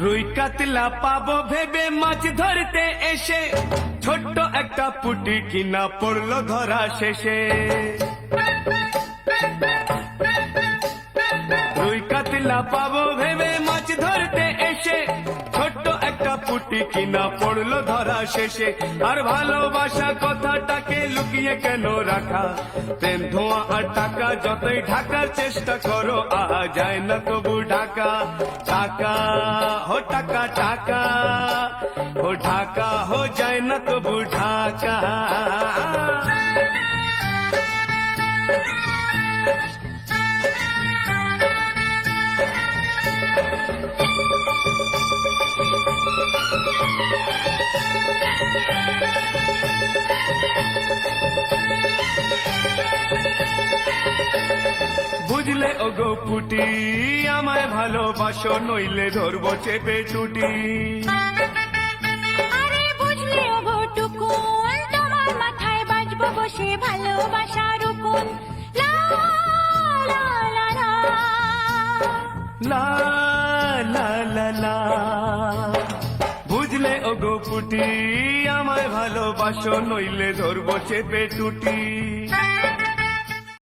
রুই কাতলা পাবো ভেবে মাছ ধরতে এসে, ছোট্ট একটা পুটি কিনা পড়ল ধরা শেষে। রুই কাতলা পাবো ভেবে মাছ ধরতে এসে, ছোট্ট একটা পুটি কিনা পড়ল ধরা শেষে। আর ভালোবাসা লুকিয়ে কেন রাখা? প্রেম ধোঁয়া আর টাকা যতই ঢাকার চেষ্টা করো আ যায় না তবু ঢাকা। টাকা, হো টাকা টাকা। হো ঢাকা, হো, যায় না তবু ঢাকা। বুঝলে ও গো পুটি আমায় ভালোবাসো নইলে ধরবো চেপে ছুটি। বসে ভালোবাসার উকুন। লা লা লা লা। বুঝলে ও পুটি আমায় ভালোবাসো নইলে ধরবো চেপে টুটি